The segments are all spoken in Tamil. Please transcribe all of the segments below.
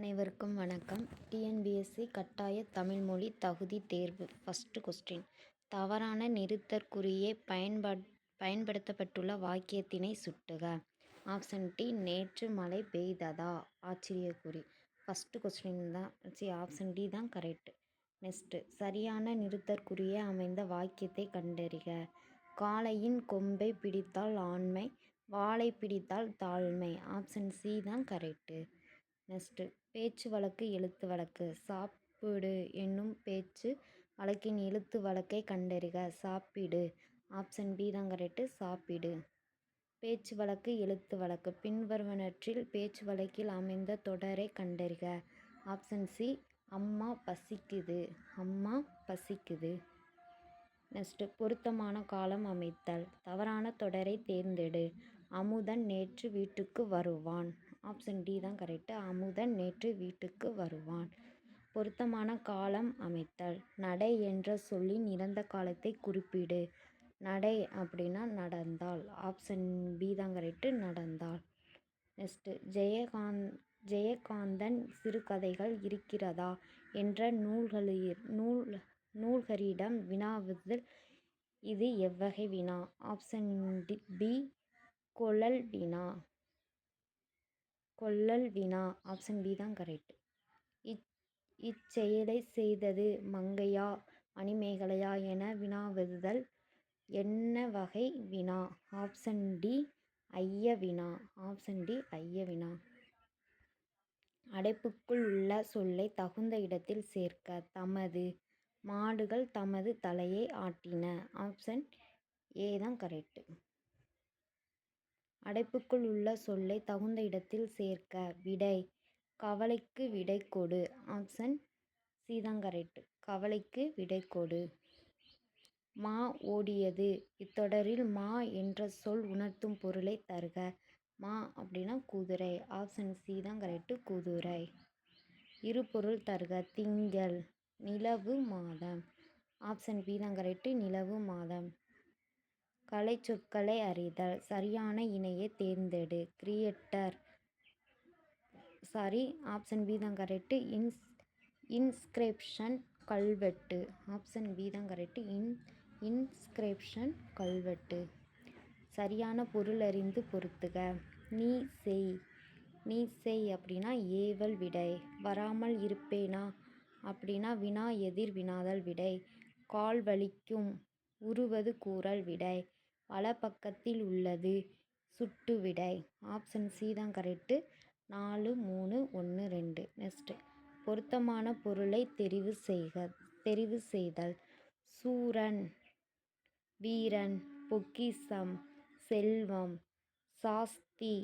அனைவருக்கும் வணக்கம். டிஎன்பிஎஸ்சி கட்டாய தமிழ் மொழி தகுதி தேர்வு ஃபஸ்ட்டு கொஸ்டின் தவறான நிறுத்தற்குறியே பயன்பட் பயன்படுத்தப்பட்டுள்ள வாக்கியத்தினை சுட்டுக. ஆப்ஷன் டி நேற்று மழை பெய்ததா? ஆச்சரியக்குறி ஃபஸ்ட்டு கொஸ்டின் தான். சி ஆப்ஷன் டி தான் கரெக்டு நெக்ஸ்ட்டு சரியான நிறுத்தற்குறியே அமைந்த வாக்கியத்தை கண்டறிக. காளையின் கொம்பை பிடித்தால் ஆண்மை வாளை பிடித்தால் தாழ்மை. ஆப்ஷன் சி தான் கரெக்டு நெக்ஸ்ட்டு பேச்சு வழக்கு எழுத்து வழக்கு. சாப்பிடு என்னும் பேச்சு வழக்கின் எழுத்து வழக்கை கண்டறிக. சாப்பிடு. ஆப்ஷன் பி தான் கரெக்டு சாப்பிடு. பேச்சு வழக்கு எழுத்து வழக்கு. பின்வருவனற்றில் பேச்சு வழக்கில் அமைந்த தொடரை கண்டறிக. ஆப்ஷன் சி அம்மா பசிக்குது. அம்மா பசிக்குது. நெக்ஸ்ட்டு பொருத்தமான காலம் அமைத்தல். தவறான தொடரை தேர்ந்தெடு. அமுதன் நேற்று வீட்டுக்கு வருவான். ஆப்ஷன் டி தான் கரெக்டு அமுதன் நேற்று வீட்டுக்கு வருவான். பொருத்தமான காலம் அமைத்தல். நடை என்ற சொல்லின் இறந்த காலத்தை குறிப்பிடு. நடை அப்படின்னா நடந்தால். ஆப்ஷன் பி தான் கரெக்டு நடந்தால். நெக்ஸ்ட்டு ஜெயகாந்த் ஜெயகாந்தன் சிறுகதைகள் இருக்கிறதா என்ற நூல்களில் நூல் நூல்கரிடம் வினாவுதல். இது எவ்வகை வினா? ஆப்ஷன் டி பி கொழல் வினா. கொள்ளல் வினா ஆப்ஷன் பி தான் கரெக்ட் இச் இச்செயலை செய்தது மங்கையா மணிமேகலையா என வினாவுதல். என்ன வகை வினா? ஆப்ஷன் டி ஐய வினா. ஆப்ஷன் டி ஐய வினா. அடைப்புக்குள் உள்ள சொல்லை தகுந்த இடத்தில் சேர்க்க தமது மாடுகள் தமது தலையை ஆட்டின. ஆப்ஷன் ஏ தான் கரெக்டு அடைப்புக்குள் உள்ள சொல்லை தகுந்த இடத்தில் சேர்க்க விடை. கவலைக்கு விடை கொடு. ஆப்ஷன் சி தான் கவலைக்கு விடை கொடு. மா ஓடியது. இத்தொடரில் மா என்ற சொல் உணர்த்தும் பொருளை தருக. மா அப்படின்னா குதிரை. ஆப்ஷன் சி தான் குதிரை. இரு பொருள் தருக. திங்கள். நிலவு மாதம். ஆப்ஷன் பி தான் நிலவு மாதம். கலை சொற்களை அறிதல். சரியான இணையை தேர்ந்தெடு. கிரியேட்டர் சாரி ஆப்ஷன் பி தான் கரெக்டு இன்ஸ் இன்ஸ்கிரிப்ஷன் கல்வெட்டு. ஆப்ஷன் பி தான் கரெக்டு இன் இன்ஸ்கிரிப்ஷன் கல்வெட்டு. சரியான பொருள் அறிந்து பொறுத்துக நீ செய். நீ செய் அப்படின்னா ஏவல் விடை. வராமல் இருப்பேனா அப்படின்னா வினா எதிர் வினாதல் விடை. கால் வலிக்கும். உருவது கூறல் விடை. வலப்பக்கத்தில் உள்ளது. சுட்டு விடை. ஆப்ஷன் சி தான் கரெக்டு நாலு மூணு ஒன்று ரெண்டு. நெக்ஸ்ட்டு. பொருத்தமான பொருளை தெரிவு செய்க தெரிவு செய்தல். சூரன் வீரன் பொக்கிசம் செல்வம் சாஸ்தி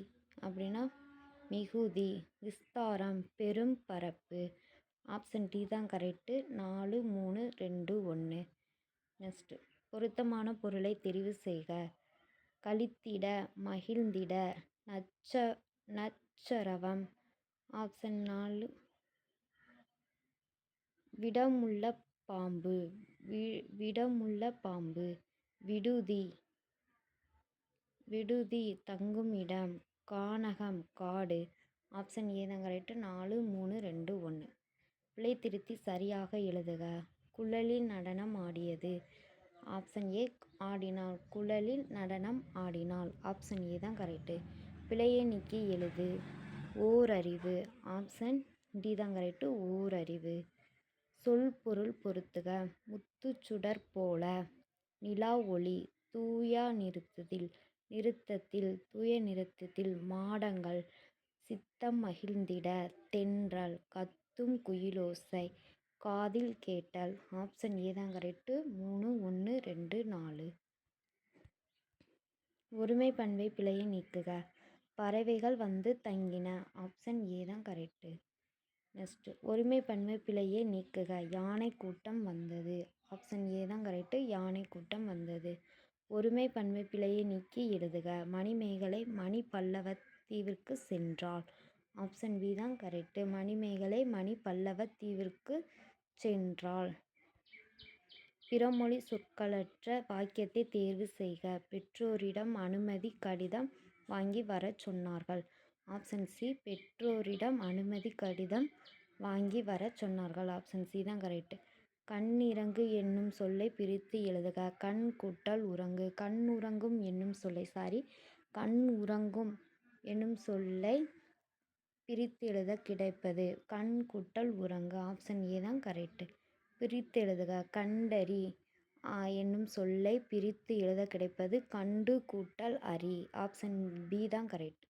அப்படின்னா மிகுதி விஸ்தாரம் பெரும் பரப்பு. ஆப்ஷன் டி தான் கரெக்டு நாலு மூணு ரெண்டு ஒன்று நெக்ஸ்ட்டு. பொருத்தமான பொருளை தெரிவு செய்க. களித்திட மகிழ்ந்திட நச்ச நச்சரவம். ஆப்ஷன் நாலு. விடமுள்ள பாம்பு. வி விடமுள்ள பாம்பு. விடுதி. விடுதி தங்கும் இடம். கானகம் காடு. ஆப்ஷன் ஏதாங்க தான் கரெக்டு நாலு மூணு ரெண்டு ஒன்று பிழை திருத்தி சரியாக எழுதுக. குழலில் நடனம் ஆடியது. Option A ஆடினாள். குழலில் நடனம் ஆடினாள். ஆப்ஷன் ஏ தான் கரெக்டு பிழையை நீக்கி எழுது. ஓரறிவு. ஆப்ஷன் டி தான் கரெக்டு ஓரறிவு. சொல் பொருள் பொறுத்துக முத்துச்சுடர் போல. நிலா ஒளி. தூயா நிறுத்தத்தில் நிறுத்தத்தில். தூய நிறுத்தத்தில். மாடங்கள். சித்தம் மகிழ்ந்திட. தென்றல். கத்தும் குயிலோசை. காதில் கேட்டல் ஆப்ஷன் ஏ தான் கரெக்டு மூணு ஒன்று ரெண்டு நாலு. ஒருமை பண்பை பிழையை நீக்குக. பறவைகள் வந்து தங்கின. ஆப்ஷன் ஏ தான் கரெக்டு நெக்ஸ்ட்டு. ஒருமை பன்மை பிழையை நீக்குக. யானை கூட்டம் வந்தது. ஆப்ஷன் ஏ தான் கரெக்டு யானை கூட்டம் வந்தது. ஒருமை பன்மை பிழையை நீக்கி எழுதுக. மணிமேகலை மணி பல்லவ தீவிற்கு சென்றாள். ஆப்ஷன் பி தான் கரெக்டு மணிமேகலை மணி பல்லவ தீவிற்கு சென்றாள். பிறமொழி சொற்களற்ற வாக்கியத்தை தேர்வு செய்க. பெற்றோரிடம் அனுமதி கடிதம் வாங்கி வரச் சொன்னார்கள். ஆப்ஷன் சி பெற்றோரிடம் அனுமதி கடிதம் வாங்கி வரச் சொன்னார்கள். ஆப்ஷன் சி தான் கரெக்டு. கண்ணிறங்கு என்னும் சொல்லை பிரித்து எழுதுக. கண் கூட்டல் உறங்கு. கண் உறங்கும் என்னும் சொல்லை சாரி கண் உறங்கும் என்னும் சொல்லை பிரித்து எழுத கிடைப்பது. கண் கூட்டல் உறங்கு ஆப்ஷன் ஏ தான் கரெக்டு பிரித்து எழுதுக கண்டறி என்னும் சொல்லை பிரித்து எழுத கிடைப்பது கண்டு கூட்டல் அரி ஆப்ஷன் பி தான் கரெக்ட்.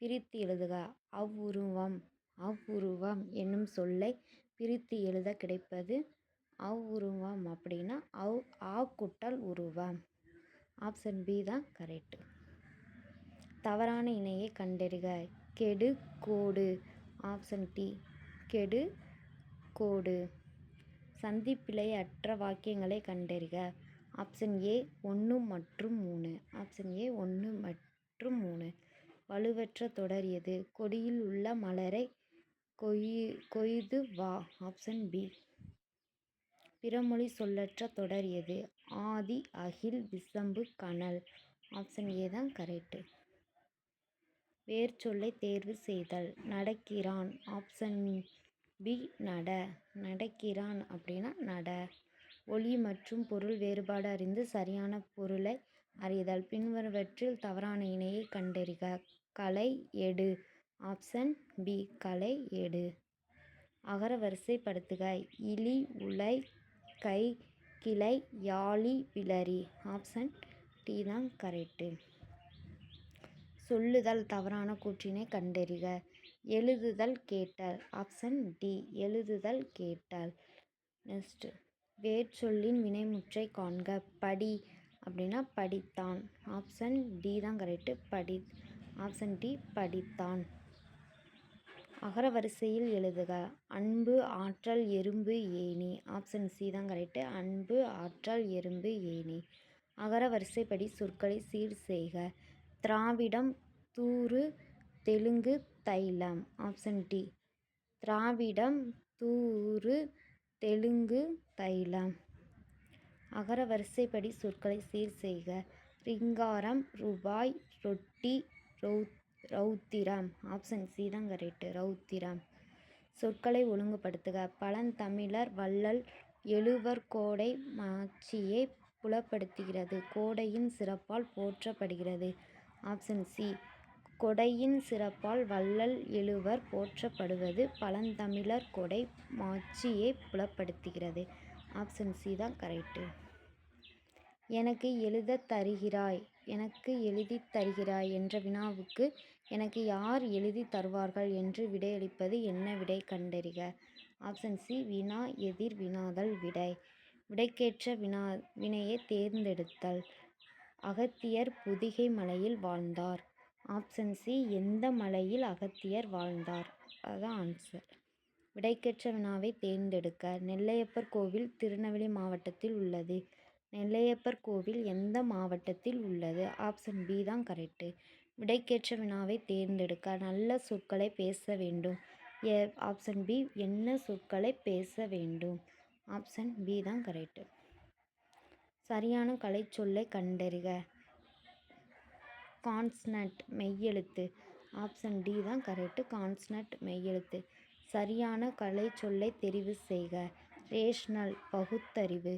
பிரித்து எழுதுக. அவ்வுருவம். அவ்வுருவம் என்னும் சொல்லை பிரித்து எழுத கிடைப்பது அவ்வுருவம் அப்படின்னா அவ் ஆ கூட்டல் உருவம். ஆப்ஷன் பி தான் கரெக்ட் தவறான இணையை கண்டறிக. கெடு கோடு. Option D. கெடு கோடு. சந்திப்பிழை அற்ற வாக்கியங்களை கண்டறிக. ஆப்ஷன் ஏ ஒன்று மற்றும் மூணு. ஆப்ஷன் ஏ ஒன்று மற்றும் மூணு. வலுவற்ற தொடர் எது? கொடியில் உள்ள மலரை கொயி கொய்து வா. Option B. பிறமொழி சொல்லற்ற தொடர் எது? ஆதி அகில் விசம்பு கனல். ஆப்ஷன் ஏ தான் கரெக்டு வேர்ச்சொல்லை தேர்வு செய்தல். நடக்கிறான். ஆப்ஷன் பி நட. நடக்கிறான் அப்படின்னா நட. ஒளி மற்றும் பொருள் வேறுபாடு அறிந்து சரியான பொருளை அறிதல். பின்வருவற்றில் தவறான இணையை கண்டறிக. கலை எடு. ஆப்ஷன் பி கலை எடு. அகர வரிசைப்படுத்துக. இலி உலை கை கிளை யாழி பிளரி. ஆப்ஷன் டி தான் கரெக்டு சொல்லுதல் தவறான கூற்றினை கண்டறிக. எழுதுதல் கேட்டல். ஆப்ஷன் டி எழுதுதல் கேட்டல். நெக்ஸ்ட்டு வேர்ச்சொல்லின் வினைமுற்றை காண்க. படி அப்படின்னா படித்தான். ஆப்ஷன் டி தான் கரெக்டு படி ஆப்ஷன் டி படித்தான். அகர வரிசையில் எழுதுக. அன்பு ஆற்றல் எறும்பு ஏணி. ஆப்ஷன் சி தான் கரெக்டு அன்பு ஆற்றல் எறும்பு ஏணி. அகர வரிசைப்படி சொற்களை சீர் செய்க. திராவிடம் தூறு தெலுங்கு தைலம். Option D. திராவிடம் தூறு தெலுங்கு தைலம். அகர வரிசைப்படி சொற்களை சீர் செய்க. ரிங்காரம் ரூபாய் ரொட்டி ரௌத் ரௌத்திரம். ஆப்ஷன் சி தான் கரெக்டு ரௌத்திரம். சொற்களை ஒழுங்குபடுத்துக. பழந்தமிழர் வள்ளல் எழுவர் கோடை மாட்சியை புலப்படுத்துகிறது. கோடையின் சிறப்பால் போற்றப்படுகிறது. Option C. கொடையின் சிறப்பால் வள்ளல் எழுவர் போற்றப்படுவது பழந்தமிழர் கொடை மாட்சியை புலப்படுத்துகிறது. ஆப்ஷன் சி தான் கரெக்டு எனக்கு எழுதத் தருகிறாய் எனக்கு எழுதித் தருகிறாய் என்ற வினாவுக்கு எனக்கு யார் எழுதித் தருவார்கள் என்று விடையளிப்பது என்ன விடை கண்டறிக. ஆப்ஷன் சி வினா எதிர் வினாதல் விடை. விடைக்கேற்ற வினா வினையை தேர்ந்தெடுத்தல். அகத்தியர் பொதிகை மலையில் வாழ்ந்தார். ஆப்ஷன் சி எந்த மலையில் அகத்தியர் வாழ்ந்தார்? அதுதான் ஆன்சர் விடைக்கேற்ற வினாவை தேர்ந்தெடுக்க. நெல்லையப்பர் கோவில் திருநெல்வேலி மாவட்டத்தில் உள்ளது. நெல்லையப்பர் கோவில் எந்த மாவட்டத்தில் உள்ளது? ஆப்ஷன் பி தான் கரெக்டு விடைக்கேற்ற வினாவை தேர்ந்தெடுக்க. நல்ல சொற்களை பேச வேண்டும். ஏ ஆப்ஷன் பி என்ன சொற்களை பேச வேண்டும்? ஆப்ஷன் பி தான் கரெக்டு சரியான கலைச்சொல்லை கண்டறிக. கான்ஸ்னட் மெய்யெழுத்து. ஆப்ஷன் டி தான் கரெக்டு கான்ஸ்னட் மெய்யெழுத்து. சரியான கலைச்சொல்லை தெரிவு செய்க. ரேஷ்னல் பகுத்தறிவு.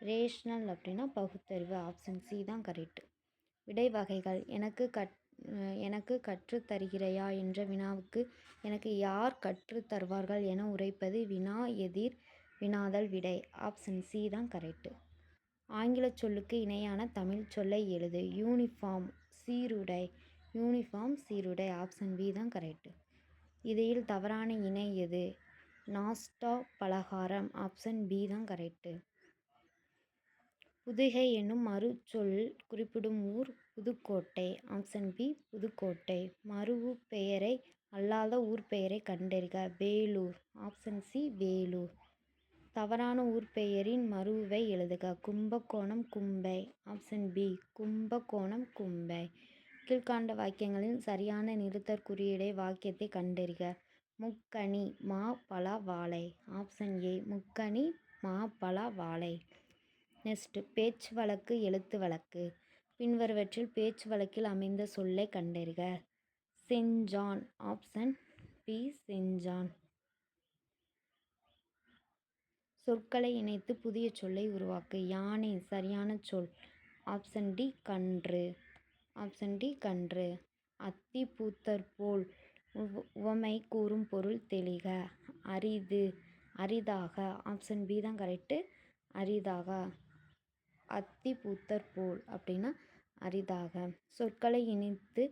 ரேஷ்னல் அப்படின்னா பகுத்தறிவு. ஆப்ஷன் சி தான் கரெக்டு விடை வகைகள் எனக்கு கற் எனக்கு கற்றுத்தருகிறாயா என்ற வினாவுக்கு எனக்கு யார் கற்றுத்தருவார்கள் என உரைப்பது வினா எதிர் வினாதல் விடை. ஆப்ஷன் சி தான் கரெக்டு ஆங்கிலச் சொல்லுக்கு இணையான தமிழ் சொல்லை எழுது. யூனிஃபார்ம் சீருடை. யூனிஃபார்ம் சீருடை. ஆப்ஷன் பி தான் கரெக்டு இதில் தவறான இணை எது? நாஸ்டா பலகாரம். ஆப்ஷன் பி தான் கரெக்டு புதுகை என்னும் மறுச்சொல் குறிப்பிடும் ஊர் புதுக்கோட்டை. Option B Pudukkottai. மருவு பெயரை அல்லாத ஊர் பெயரை கண்டறிக. வேலூர். Option C Vellore. தவறான ஊர் பெயரின் மருவை எழுதுக. Kumbakonam கும்பை. Option B Kumbakonam Kumbai. கீழ்காண்ட வாக்கியங்களில் சரியான நிறுத்தற் குறியீடை வாக்கியத்தை கண்டறிக. முக்கணி மா பலா வாழை. ஆப்ஷன் ஏ முக்கணி மா பலா வாழை. நெக்ஸ்ட் பேச்சு வழக்கு எழுத்து வழக்கு. பின்வருவற்றில் பேச்சு வழக்கில் அமைந்த சொல்லை கண்டறிக. செஞ்சான் ஆப்ஷன் பி செஞ்சான். சொற்களை இணைத்து புதிய சொல்லை உருவாக்கு. யானை சரியான சொல். ஆப்ஷன் டி கன்று. ஆப்ஷன் டி கன்று. அத்தி பூத்தற்போல் போல் உவமை கூறும் பொருள் தெளிக. அரிது அரிதாக. ஆப்ஷன் பி தான் கரெக்டு அரிதாக. அத்தி பூத்தற்போல் அப்படின்னா அரிதாக. சொற்களை இணைத்து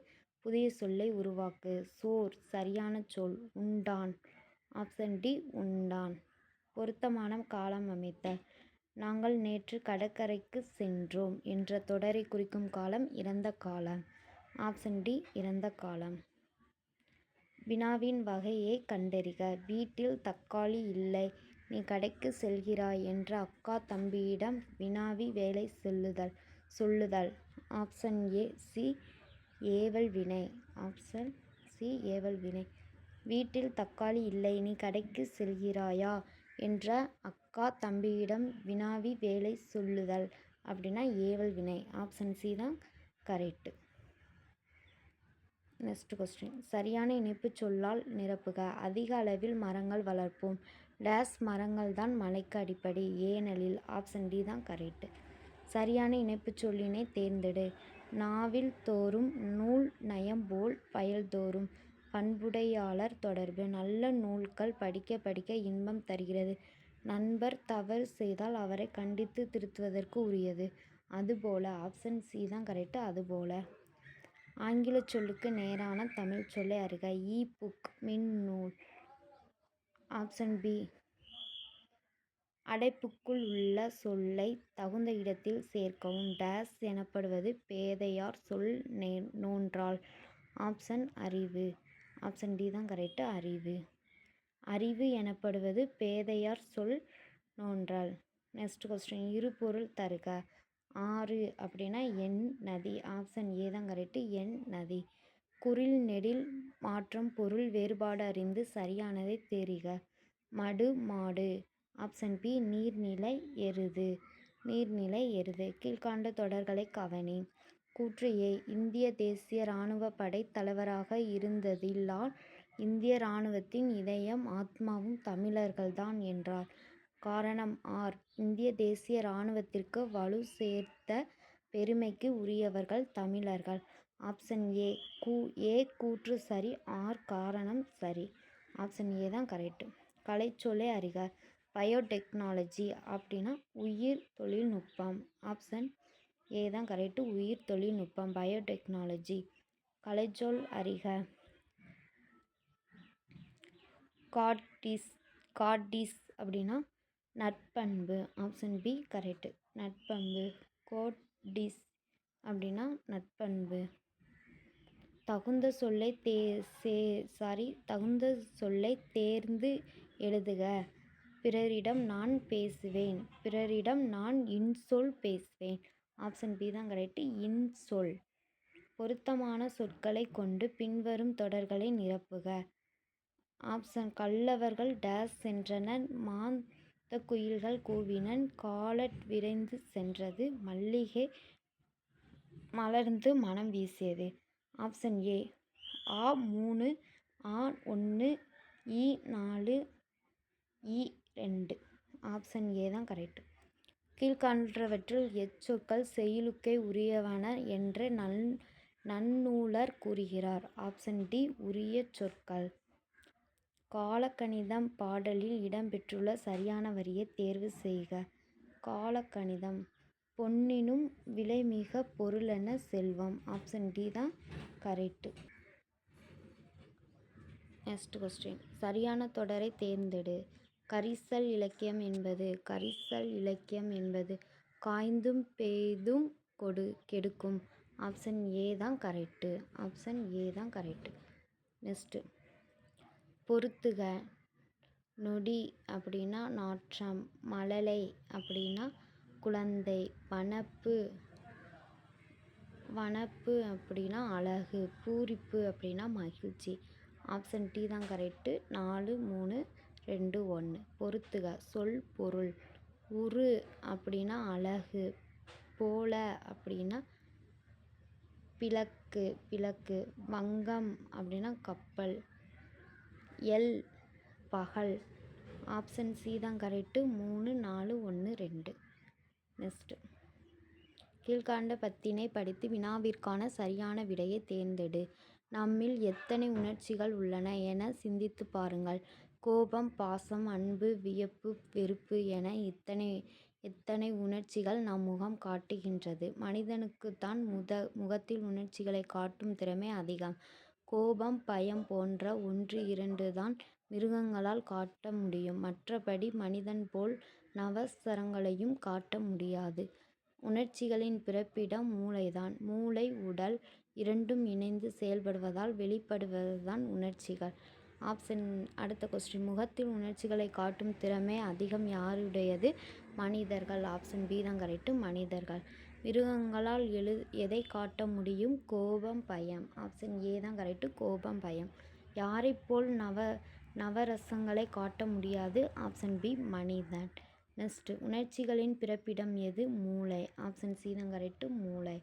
புதிய சொல்லை உருவாக்கு. சோர் சரியான சொல். உண்டான். ஆப்ஷன் டி உண்டான். பொருத்தமான காலம் அமைத்தல் நாங்கள் நேற்று கடற்கரைக்கு சென்றோம் என்ற தொடரை குறிக்கும் காலம் இறந்த காலம். ஆப்ஷன் டி இறந்த காலம். வினாவின் வகையை கண்டறிக. வீட்டில் தக்காளி இல்லை. நீ கடைக்கு செல்கிறாய் என்ற அக்கா தம்பியிடம் வினாவி வேலை சொல்லுதல் சொல்லுதல். ஆப்ஷன் ஏ சி ஏவல் வினை. ஆப்ஷன் சி ஏவல் வினை. வீட்டில் தக்காளி இல்லை. நீ கடைக்கு செல்கிறாயா? என்ற அக்கா தம்பியிடம் வினாவி வேலை சொல்லுதல் அப்படின்னா ஏவல் வினை ஆப்ஷன் சி தான் கரெக்டு நெக்ஸ்ட் கொஸ்டின் சரியான இணைப்புச் சொல்லால் நிரப்புக. அதிக அளவில் மரங்கள் வளர்ப்போம். டேஸ் மரங்கள் தான் மலைக்கு அடிப்படை. ஏனலில் ஆப்ஷன் டி தான் கரெக்டு சரியான இணைப்புச் சொல்லினை தேர்ந்தெடு. நாவில் தோறும் நூல் நயம் போல் தோறும். பண்புடையாளர் தொடர்பு. நல்ல நூல்கள் படிக்க படிக்க இன்பம் தருகிறது. நண்பர் தவறு செய்தால் அவரை கண்டித்து திருத்துவதற்கு உரியது. அதுபோல ஆப்ஷன் சி தான் கரெக்டு அதுபோல ஆங்கில சொல்லுக்கு நேரான தமிழ் சொல்லை அறிக. இ புக் மின்னூல். ஆப்ஷன் பி அடைப்புக்குள் உள்ள சொல்லை தகுந்த இடத்தில் சேர்க்கவும். டேஸ் எனப்படுவது பேதையார் சொல் நே நோன்றால். ஆப்ஷன் அறிவு. ஆப்ஷன் டி தான் கரெக்டு அறிவு. அறிவு எனப்படுவது பேதையார் சொல் நோன்றால். நெக்ஸ்ட் கொஸ்டின் இருபொருள் தருக. ஆறு அப்படின்னா என் நதி. ஆப்ஷன் ஏ தான் கரெக்டு என் நதி. குரில் நெடில் மாற்றம் பொருள் வேறுபாடு அறிந்து சரியானதை தெரிக. மடு மாடு. ஆப்ஷன் பி நீர்நிலை எருது. நீர்நிலை எருது. கீழ்காண்ட தொடர்களை கவனி. கூற்று ஏ இந்திய தேசிய இராணுவ படை தலைவராக இருந்ததிலால் இந்திய இராணுவத்தின் இதயம் ஆத்மாவும் தமிழர்கள்தான் என்றார். காரணம் ஆர். இந்திய தேசிய இராணுவத்திற்கு வலு சேர்த்த பெருமைக்கு உரியவர்கள் தமிழர்கள். ஆப்ஷன் ஏ ஏ கூற்று சரி ஆர் காரணம் சரி. ஆப்ஷன் ஏ தான் கரெக்ட். கலைச்சொல்லை அறிக. பயோடெக்னாலஜி அப்படின்னா உயிர் தொழில்நுட்பம். ஆப்ஷன் ஏ தான் கரெக்டு உயிர் தொழில்நுட்பம் பயோடெக்னாலஜி. கலைச்சொல் அறிக. காட்டிஸ் காட்டிஸ் அப்படின்னா நட்பண்பு ஆப்ஷன் பி கரெக்டு நட்பண்பு கோட்டிஸ் அப்படின்னா நட்பண்பு தகுந்த சொல்லை தே சே சாரி தகுந்த சொல்லை தேர்ந்து எழுதுக. பிறரிடம் நான் பேசுவேன். பிறரிடம் நான் இன்சொல் பேசுவேன். ஆப்ஷன் பி தான் கரெக்டு இன்சொல் பொருத்தமான சொற்களை கொண்டு பின்வரும் தொடர்களை நிரப்புக. ஆப்ஷன் கல்லவர்கள் டேஸ் சென்றனர். மாந்தக்குயில்கள் கூவினன். காலட் விரைந்து சென்றது. மல்லிகை மலர்ந்து மனம் வீசியது. ஆப்ஷன் ஏ ஆ மூணு ஆ ஒன்று இ நாலு இ ரெண்டு. ஆப்ஷன் ஏ தான் கரெக்ட் கீழ்காண்றவற்றில் எச்சொற்கள் செய்யுளுக்கே உரியவன என்று நன் நன்னூலர் கூறுகிறார் ஆப்ஷன் டி உரிய சொற்கள் காலக்கணிதம் பாடலில் இடம்பெற்றுள்ள சரியான வரியை தேர்வு செய்க. காலக்கணிதம் பொன்னினும் விலைமிக பொருளென செல்வம். ஆப்ஷன் டி தான் கரெக்ட். நெக்ஸ்ட் கொஸ்டின் சரியான தொடரை தேர்ந்தெடு. கரிசல் இலக்கியம் என்பது கரிசல் இலக்கியம் என்பது காய்ந்தும் பேய்தும் கொடு கெடுக்கும். ஆப்ஷன் ஏ தான் கரெக்டு ஆப்ஷன் ஏ தான் கரெக்ட். நெக்ஸ்ட்டு. பொறுத்துக. நொடி அப்படின்னா நாற்றம் மழலை அப்படின்னா குழந்தை வனப்பு வனப்பு அப்படின்னா அழகு பூரிப்பு அப்படின்னா மகிழ்ச்சி. ஆப்ஷன் டி தான் கரெக்டு நாலு மூணு ரெண்டு ஒன்று பொருத்துக சொல் பொருள். உரு அப்படின்னா அழகு. போல அப்படின்னா பிளக்கு பிளக்கு. வங்கம் அப்படின்னா கப்பல். எல் பகல். ஆப்ஷன் சி தான் கரெக்டு மூணு நாலு ஒன்று ரெண்டு. நெக்ஸ்ட்டு கீழ்காண்ட பத்தினை படித்து வினாவிற்கான சரியான விடையை தேர்ந்தெடு. நம்மில் எத்தனை உணர்ச்சிகள் உள்ளன என சிந்தித்து பாருங்கள். கோபம் பாசம் அன்பு வியப்பு வெறுப்பு என இத்தனை எத்தனை உணர்ச்சிகள் நம் முகம் காட்டுகின்றது. மனிதனுக்குத்தான் முத முகத்தில் உணர்ச்சிகளை காட்டும் திறமை அதிகம். கோபம் பயம் போன்ற ஒன்று இரண்டு தான் மிருகங்களால் காட்ட முடியும். மற்றபடி மனிதன் போல் நவசரங்களையும் காட்ட முடியாது. உணர்ச்சிகளின் பிறப்பிடம் மூளைதான். மூளை உடல் இரண்டும் இணைந்து செயல்படுவதால் வெளிப்படுவதுதான் உணர்ச்சிகள். ஆப்ஷன் அடுத்த கொஸ்டின் முகத்தில் உணர்ச்சிகளை காட்டும் திறமை அதிகம் யாருடையது? மனிதர்கள். ஆப்ஷன் பி தான் கரெக்டு மனிதர்கள். மிருகங்களால் எழு எதை காட்ட முடியும்? கோபம் பயம். ஆப்ஷன் ஏ தான் கரெக்டு கோபம் பயம். யாரைப் போல் நவ நவரசங்களை காட்ட முடியாது? ஆப்ஷன் பி மனிதன். நெக்ஸ்ட்டு உணர்ச்சிகளின் பிறப்பிடம் எது? மூளை. ஆப்ஷன் சி தான் கரெக்டு மூளை.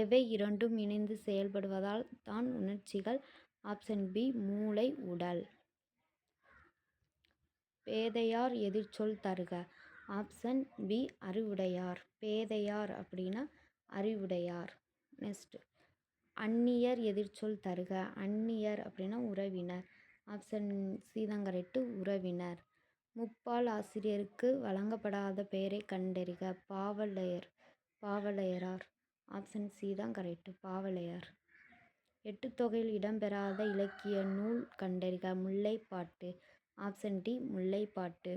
எவை இரண்டும் இணைந்து செயல்படுவதால் தான் உணர்ச்சிகள் ஆப்ஷன் பி மூளை உடல். பேதையார் எதிர்ச்சொல் தருக. ஆப்ஷன் பி அறிவுடையார். பேதையார் அப்படின்னா அறிவுடையார். நெக்ஸ்ட். அந்நியர் எதிர்ச்சொல் தருக. அந்நியர் அப்படின்னா உறவினர். ஆப்ஷன் சி தான் கரெக்டு உறவினர். முப்பால் ஆசிரியருக்கு வழங்கப்படாத பெயரைக் கண்டறிக. பாவலையர். பாவலையரார். ஆப்ஷன் சி தான் கரெக்டு பாவலையர். எட்டுத்தொகையில் இடம்பெறாத இலக்கிய நூல் கண்டறிக. முல்லைப்பாட்டு. ஆப்ஷன் டி முல்லைப்பாட்டு.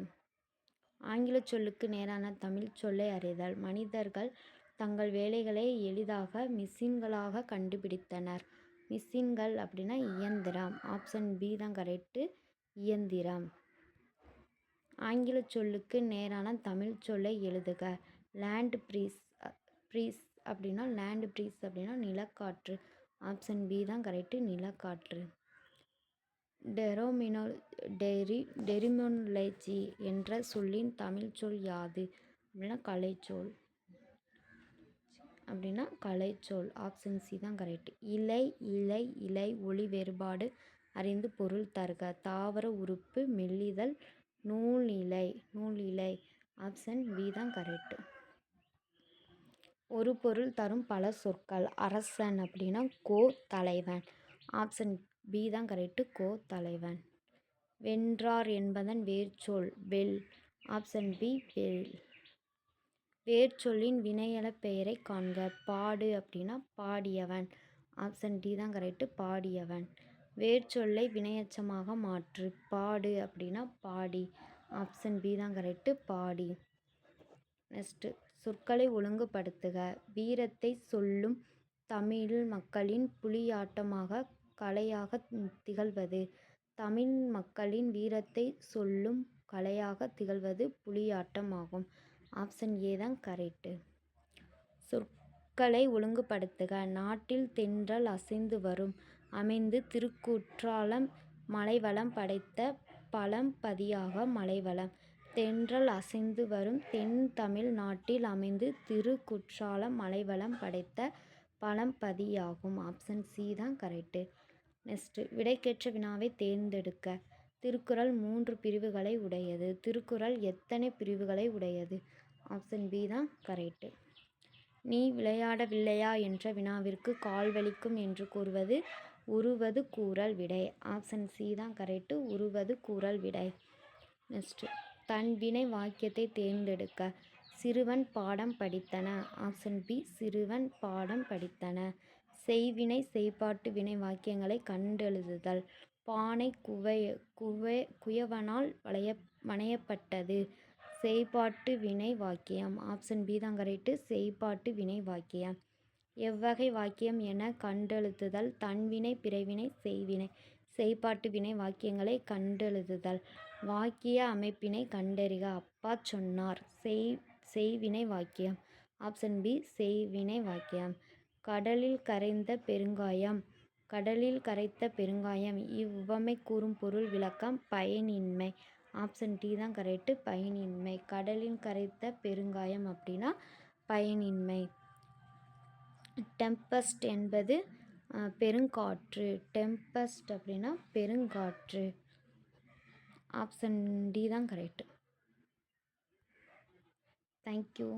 ஆங்கிலச் சொல்லுக்கு நேரான தமிழ் சொல்லை அறிதல். மனிதர்கள் தங்கள் வேலைகளை எளிதாக மிஷின்களாக கண்டுபிடித்தனர். மிஷின்கள் அப்படின்னா இயந்திரம். ஆப்ஷன் பி தான் கரெக்டு இயந்திரம். ஆங்கிலச் சொல்லுக்கு நேரான தமிழ் சொல்லை எழுதுக. லேண்ட் ப்ரீஸ் ப்ரீஸ் அப்படின்னா லேண்ட் ப்ரீஸ் அப்படின்னா நிலக்காற்று. ஆப்ஷன் பி தான் கரெக்டு நிலக்காற்று டெரோமினோ டெரி டெரிமோனலஜி என்ற சொல்லின் தமிழ் சொல் யாது? அப்படின்னா கலைச்சொல். அப்படின்னா கலைச்சொல் ஆப்ஷன் சி தான் கரெக்ட் இலை இலை இலை ஒளி வேறுபாடு அறிந்து பொருள் தருக. தாவர உறுப்பு மெல்லிதழ் நூல் இலை நூல் இலை ஆப்ஷன் பி தான் கரெக்டு ஒரு பொருள் தரும் பல சொற்கள். அரசன் அப்படின்னா கோ தலைவன். ஆப்ஷன் பி தான் கரெக்டு கோ தலைவன். வென்றார் என்பதன் வேர்ச்சொல் வெல். ஆப்ஷன் பி வெல். வேர்ச்சொல்லின் வினையல பெயரை காண்க. பாடு அப்படின்னா பாடியவன். ஆப்ஷன் டி தான் கரெக்டு பாடியவன். வேர்ச்சொல்லை வினையச்சமாக மாற்று. பாடு அப்படின்னா பாடி. ஆப்ஷன் பி தான் கரெக்டு பாடி. நெக்ஸ்ட்டு சொற்களை ஒழுங்குபடுத்துக. வீரத்தை சொல்லும் தமிழ் மக்களின் புலியாட்டமாக கலையாக திகழ்வது. தமிழ் மக்களின் வீரத்தை சொல்லும் கலையாக திகழ்வது புலியாட்டம் ஆகும் ஆப்ஷன் ஏ தான் கரெக்டு சொற்களை ஒழுங்குபடுத்துக. நாட்டில் தென்றல் அசைந்து வரும். அமைந்து திருக்குற்றாலம் மலைவளம் படைத்த பழம்பதியாக மலைவளம். தென்றல் அசைந்து வரும் தென் தமிழ் நாட்டில் அமைந்து திருக்குற்றாலம் மலைவளம் படைத்த பழம்பதியாகும். ஆப்ஷன் சி தான் கரெக்டு நெக்ஸ்ட்டு விடைக்கேற்ற வினாவை தேர்ந்தெடுக்க. திருக்குறள் மூன்று பிரிவுகளை உடையது. திருக்குறள் எத்தனை பிரிவுகளை உடையது? ஆப்ஷன் பி தான் கரெக்டு நீ விளையாடவில்லையா என்ற வினாவிற்கு கால் வலிக்கும் என்று கூறுவது உருவது கூறல் விடை. ஆப்ஷன் சி தான் கரெக்டு உருவது கூறல் விடை. நெக்ஸ்ட்டு தன் வினை வாக்கியத்தை தேர்ந்தெடுக்க சிறுவன் பாடம் படித்தன. ஆப்ஷன் பி சிறுவன் பாடம் படித்தன. செய்வினை செய்பாட்டு வினை வாக்கியங்களை கண்டெழுதுதல். பானை குவை குவை குயவனால் வளைய வணையப்பட்டது செய்பாட்டு வினை வாக்கியம். ஆப்ஷன் பி தான் கரெக்டு செய்பாட்டு வினை வாக்கியம். எவ்வகை வாக்கியம் என கண்டெழுத்துதல். தன்வினை பிறவினை செய்வினை. செய்பாட்டு வினை வாக்கியங்களை கண்டெழுதுதல். வாக்கிய அமைப்பினை கண்டறிக அப்பா சொன்னார். செய் செய்வினை வாக்கியம். ஆப்ஷன் பி செய்வினை வாக்கியம். கடலில் கரைந்த பெருங்காயம். கடலில் கரைத்த பெருங்காயம். இவ்வுவமை கூறும் பொருள் விளக்கம் பயனின்மை. ஆப்ஷன் டி தான் கரெக்டு பயனின்மை. கடலில் கரைத்த பெருங்காயம் அப்படின்னா பயனின்மை. டெம்பஸ்ட் என்பது பெருங்காற்று டெம்பஸ்ட் அப்படின்னா பெருங்காற்று. ஆப்ஷன் டி தான் கரெக்டு தேங்க்யூ